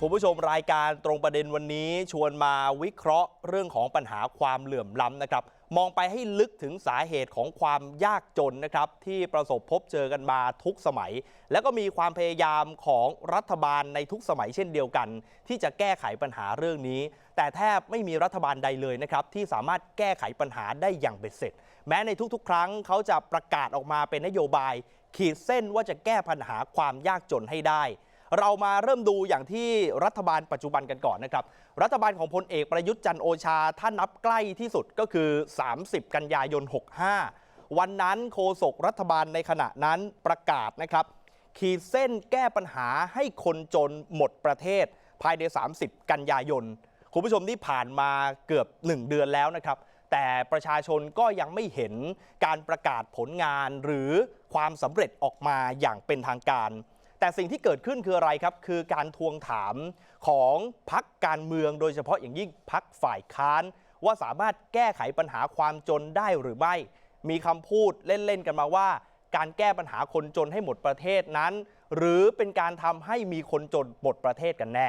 คุณผู้ชมรายการตรงประเด็นวันนี้ชวนมาวิเคราะห์เรื่องของปัญหาความเหลื่อมล้ำนะครับ มองไปให้ลึกถึงสาเหตุของความยากจนนะครับ ที่ประสบพบเจอกันมาทุกสมัย แล้วก็มีความพยายามของรัฐบาลในทุกสมัยเช่นเดียวกัน ที่จะแก้ไขปัญหาเรื่องนี้ แต่แทบไม่มีรัฐบาลใดเลยนะครับ ที่สามารถแก้ไขปัญหาได้อย่างเบ็ดเสร็จ แม้ในทุกๆ ครั้งเขาจะประกาศออกมาเป็นนโยบาย ขีดเส้นว่าจะแก้ปัญหาความยากจนให้ได้ เรามาเริ่มดูอย่างที่รัฐบาลปัจจุบันกันก่อนนะครับ รัฐบาลของพลเอกประยุทธ์จันโอชาถ้านับใกล้ที่สุดก็คือ 30 กันยายน 65 วันนั้นโฆษกรัฐบาลในขณะนั้นประกาศนะครับ ขีดเส้นแก้ปัญหาให้คนจนหมดประเทศ ภายใน 30 กันยายน คุณผู้ชมที่ผ่านมาเกือบ 1 เดือนแล้วนะครับแต่ประชาชนก็ยังไม่เห็นการประกาศผลงานหรือความสำเร็จออกมาอย่างเป็นทางการ แต่สิ่งที่เกิดขึ้นคืออะไรครับ คือการทวงถามของพักการเมือง โดยเฉพาะอย่างยิ่งพักฝ่ายค้าน ว่าสามารถแก้ไขปัญหาความจนได้หรือไม่ มีคำพูดเล่น ๆ กันมาว่า การแก้ปัญหาคนจนให้หมดประเทศนั้น หรือเป็นการทำให้มีคนจนหมดประเทศกันแน่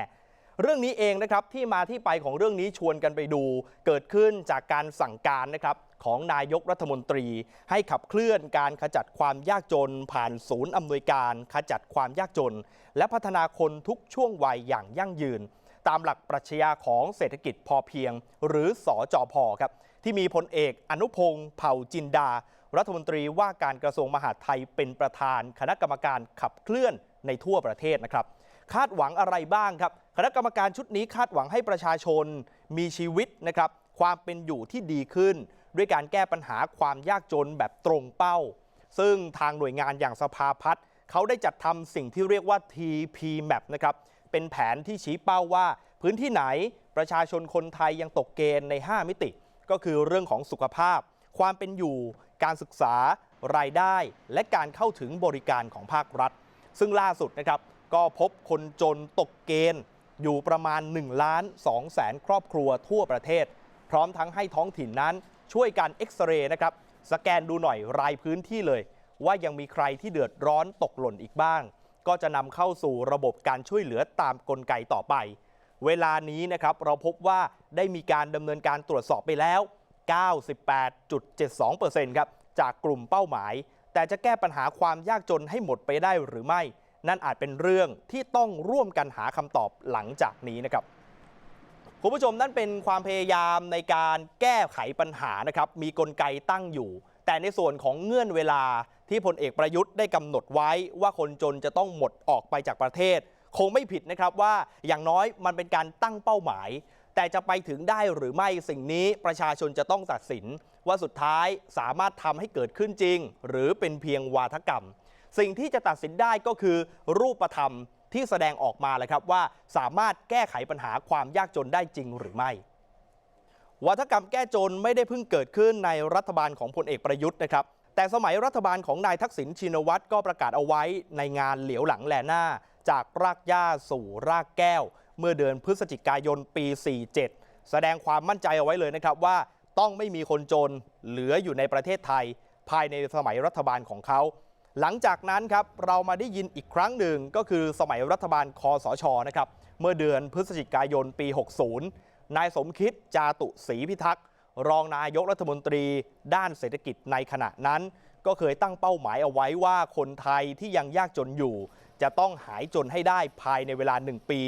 เรื่องนี้เองนะครับที่มาที่ไปของเรื่องนี้ชวนกันไปดู เกิดขึ้นจากการสั่งการนะครับของนายกรัฐมนตรี ให้ขับเคลื่อนการขจัดความยากจน ผ่านศูนย์อำนวยการขจัดความยากจน และพัฒนาคนทุกช่วงวัยอย่างยั่งยืน ตามหลักปรัชญาของเศรษฐกิจพอเพียง หรือสอจอพอครับที่มีพลเอกอนุพงศ์เผ่าจินดา รัฐมนตรีว่าการกระทรวงมหาดไทยเป็นประธาน คณะกรรมการขับเคลื่อนในทั่วประเทศนะครับ คาดหวังอะไรบ้างครับ คณะกรรมการชุดนี้คาดหวังให้ประชาชนมีชีวิตนะครับความเป็นอยู่ที่ดีขึ้น ด้วยการแก้ปัญหาความยากจนแบบตรงเป้า ซึ่งทางหน่วยงานอย่างสภาพัฒน์เขาได้จัดทำสิ่งที่เรียกว่า TP Map นะครับเป็นแผนที่ชี้เป้าว่า พื้นที่ไหนประชาชนคนไทยยังตกเกณฑ์ใน 5 มิติ ก็คือเรื่องของสุขภาพ ความเป็นอยู่ การศึกษารายได้ และการเข้าถึงบริการของภาครัฐ ซึ่งล่าสุดนะครับ ก็พบคนจนตกเกณฑ์อยู่ประมาณ1ล้าน2แสนครอบครัวทั่วประเทศ พร้อมทั้งให้ท้องถิ่นนั้นช่วยการเอ็กซเรย์นะครับ สแกนดูหน่อยรายพื้นที่เลย ว่ายังมีใครที่เดือดร้อนตกหล่นอีกบ้าง ก็จะนำเข้าสู่ระบบการช่วยเหลือตามกลไกต่อไป เวลานี้นะครับเราพบว่าได้มีการดำเนินการตรวจสอบไปแล้ว 98.72%ครับจากกลุ่มเป้าหมาย แต่จะแก้ปัญหาความยากจนให้หมดไปได้หรือไม่ นั่นอาจเป็นเรื่องที่ต้องร่วมกันหาคำตอบหลังจากนี้นะครับคุณผู้ชมนั่นเป็นความพยายามในการแก้ไขปัญหานะครับมีกลไกตั้งอยู่ แต่ในส่วนของเงื่อนเวลาที่พลเอกประยุทธ์ได้กำหนดไว้ว่าคนจนจะต้องหมดออกไปจากประเทศ คงไม่ผิดนะครับว่าอย่างน้อยมันเป็นการตั้งเป้าหมาย แต่จะไปถึงได้หรือไม่สิ่งนี้ประชาชนจะต้องตัดสิน ว่าสุดท้ายสามารถทำให้เกิดขึ้นจริง หรือเป็นเพียงวาทกรรม สิ่งที่จะตัดสินได้ก็คือรูปธรรมที่แสดงออกมาแหละครับว่าสามารถแก้ไขปัญหาความยากจนได้จริงหรือไม่วัฒกรรมแก้จนไม่ได้เพิ่งเกิดขึ้นในรัฐบาลของพลเอกประยุทธ์นะครับ แต่สมัยรัฐบาลของนายทักษิณชินวัตรก็ประกาศเอาไว้ในงานเหลียวหลังแลหน้า จากรากหญ้าสู่รากแก้ว เมื่อเดือนพฤศจิกายนปี 47 แสดงความมั่นใจเอาไว้เลยนะครับว่าต้องไม่มีคนจนเหลืออยู่ในประเทศไทย ภายในสมัยรัฐบาลของเขา หลังจากนั้นครับเรามาได้ยินอีกครั้งหนึ่งก็คือสมัยรัฐบาลคอสชนะครับเมื่อเดือนพฤศจิกายนปี 60 นายสมคิดจาตุศรีพิทักษ์รองนายกรัฐมนตรีด้านเศรษฐกิจในขณะนั้น ก็เคยตั้งเป้าหมายเอาไว้ว่าคนไทยที่ยังยากจนอยู่ จะต้องหายจนให้ได้ภายในเวลา 1 ปี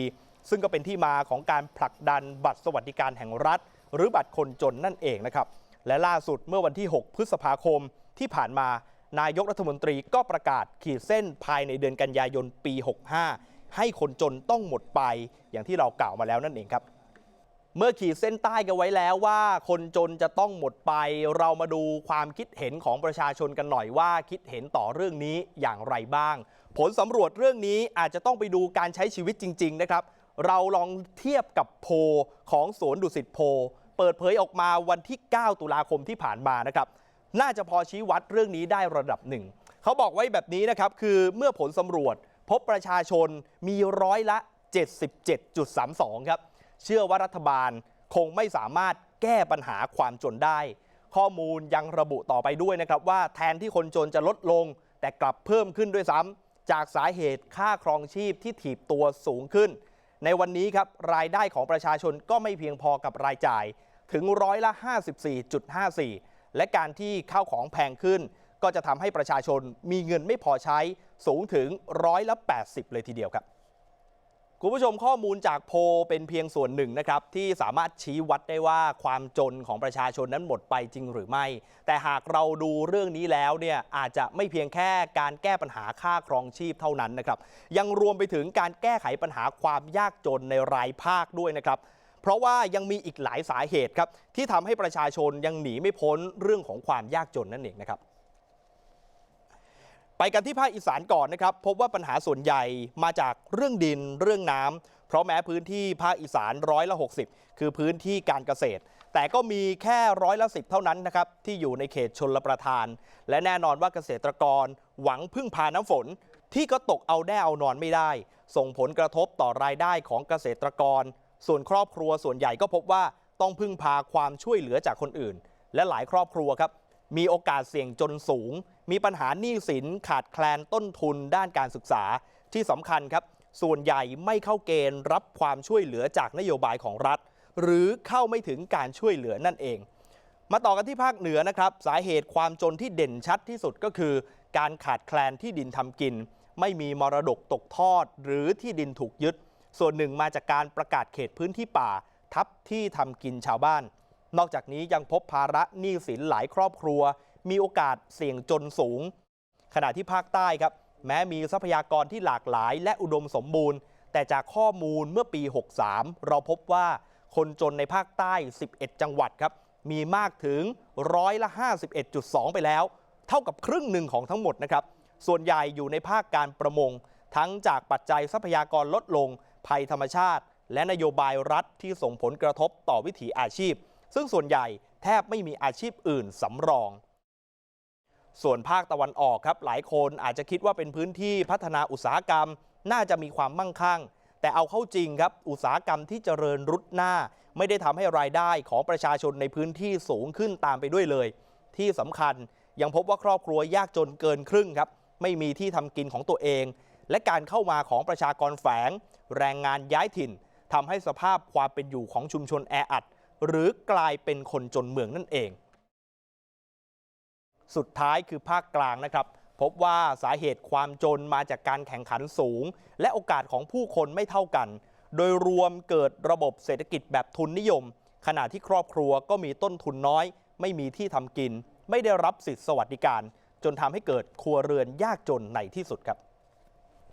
ซึ่งก็เป็นที่มาของการผลักดันบัตรสวัสดิการแห่งรัฐ หรือบัตรคนจนนั่นเองนะครับและล่าสุดเมื่อวันที่ 6 พฤษภาคมที่ผ่านมา นายกรัฐมนตรีก็ประกาศขีดเส้นภายในเดือนกันยายนปี 65 ให้คนจนต้องหมดไปอย่างที่เรากล่าวมาแล้วนั่นเองครับ เมื่อขีดเส้นใต้กันไว้แล้วว่าคนจนจะต้องหมดไป เรามาดูความคิดเห็นของประชาชนกันหน่อยว่าคิดเห็นต่อเรื่องนี้อย่างไรบ้าง ผลสำรวจเรื่องนี้อาจจะต้องไปดูการใช้ชีวิตจริง ๆ นะครับ เราลองเทียบกับโพลของสวนดุสิตโพลเปิดเผยออกมาวันที่ 9 ตุลาคมที่ผ่านมานะครับ น่าจะพอชี้วัดเรื่องนี้ได้ระดับหนึ่ง เขาบอกไว้แบบนี้นะครับ คือเมื่อผลสำรวจพบประชาชนมีร้อยละ 77.32 ครับ เชื่อว่ารัฐบาลคงไม่สามารถแก้ปัญหาความจนได้ ข้อมูลยังระบุต่อไปด้วยนะครับว่าแทนที่คนจนจะลดลง แต่กลับเพิ่มขึ้นด้วยซ้ำจากสาเหตุค่าครองชีพที่ถีบตัวสูงขึ้น ในวันนี้ครับรายได้ของประชาชนก็ไม่เพียงพอกับรายจ่ายถึงร้อยละ 54.54 และการที่ข้าวของแพงขึ้น ก็จะทำให้ประชาชนมีเงินไม่พอใช้สูงถึงร้อยละ80 เลยทีเดียวครับ คุณผู้ชมข้อมูลจากโพเป็นเพียงส่วนหนึ่งนะครับ ที่สามารถชี้วัดได้ว่าความจนของประชาชนนั้นหมดไปจริงหรือไม่ แต่หากเราดูเรื่องนี้แล้วเนี่ยอาจจะไม่เพียงแค่การแก้ปัญหาค่าครองชีพเท่านั้นนะครับ ยังรวมไปถึงการแก้ไขปัญหาความยากจนในรายภาคด้วยนะครับ เพราะว่ายังมีอีกหลายสาเหตุครับที่ทำให้ประชาชนยังหนีไม่พ้นเรื่องของความยากจนนั่นเองนะครับไปกันที่ภาคอีสานก่อนนะครับ พบว่าปัญหาส่วนใหญ่มาจากเรื่องดินเรื่องน้ำเพราะแม้พื้นที่ภาคอีสานร้อยละ 60 คือพื้นที่การเกษตร แต่ก็มีแค่ร้อยละสิบเท่านั้นนะครับ ที่อยู่ในเขตชนรประทาน และแน่นอนว่าเกษตรกรหวังพึ่งพาน้ำฝน ที่ก็ตกเอาแน่เอานอนไม่ได้ ส่งผลกระทบต่อรายได้ของเกษตรกร ส่วนครอบครัวส่วนใหญ่ก็พบว่าต้องพึ่งพาความช่วยเหลือจากคนอื่น และหลายครอบครัวครับ มีโอกาสเสี่ยงจนสูง มีปัญหาหนี้สินขาดแคลนต้นทุนด้านการศึกษาที่สำคัญครับ ส่วนใหญ่ไม่เข้าเกณฑ์รับความช่วยเหลือจากนโยบายของรัฐ หรือเข้าไม่ถึงการช่วยเหลือนั่นเอง มาต่อกันที่ภาคเหนือนะครับสาเหตุความจนที่เด่นชัดที่สุดก็คือ การขาดแคลนที่ดินทำกิน ไม่มีมรดกตกทอด หรือที่ดินถูกยึด ส่วนหนึ่งมาจากการประกาศเขตพื้นที่ป่า ทับที่ทำกินชาวบ้าน นอกจากนี้ยังพบภาระหนี้สินหลายครอบครัว มีโอกาสเสี่ยงจนสูง ขณะที่ภาคใต้ครับ แม้มีทรัพยากรที่หลากหลายและอุดมสมบูรณ์ แต่จากข้อมูลเมื่อปี 63 เราพบว่าคนจนในภาคใต้ 11 จังหวัดครับ มีมากถึงร้อยละ 51.2 ไปแล้ว เท่ากับครึ่งหนึ่งของทั้งหมดนะครับ ส่วนใหญ่อยู่ในภาคการประมง ทั้งจากปัจจัยทรัพยากรลดลง ภัยธรรมชาติ และนโยบายรัฐที่ส่งผลกระทบต่อวิถีอาชีพ ซึ่งส่วนใหญ่แทบไม่มีอาชีพอื่นสำรอง ส่วนภาคตะวันออกครับหลายคนอาจจะคิดว่าเป็นพื้นที่พัฒนาอุตสาหกรรม น่าจะมีความมั่งคั่ง แต่เอาเข้าจริงครับ อุตสาหกรรมที่เจริญรุดหน้า ไม่ได้ทำให้รายได้ของประชาชนในพื้นที่สูงขึ้นตามไปด้วยเลย ที่สำคัญยังพบว่าครอบครัวยากจนเกินครึ่งครับ ไม่มีที่ทำกินของตัวเอง และการเข้ามาของประชากรแฝง แรงงานย้ายถิ่นทำให้สภาพความเป็นอยู่ของชุมชนแออัด หรือกลายเป็นคนจนเมืองนั่นเอง สุดท้ายคือภาคกลางนะครับ พบว่าสาเหตุความจนมาจากการแข่งขันสูง และโอกาสของผู้คนไม่เท่ากัน โดยรวมเกิดระบบเศรษฐกิจแบบทุนนิยม ขณะที่ครอบครัวก็มีต้นทุนน้อย ไม่มีที่ทำกิน ไม่ได้รับสิทธิสวัสดิการ จนทำให้เกิดครัวเรือนยากจนในที่สุดครับ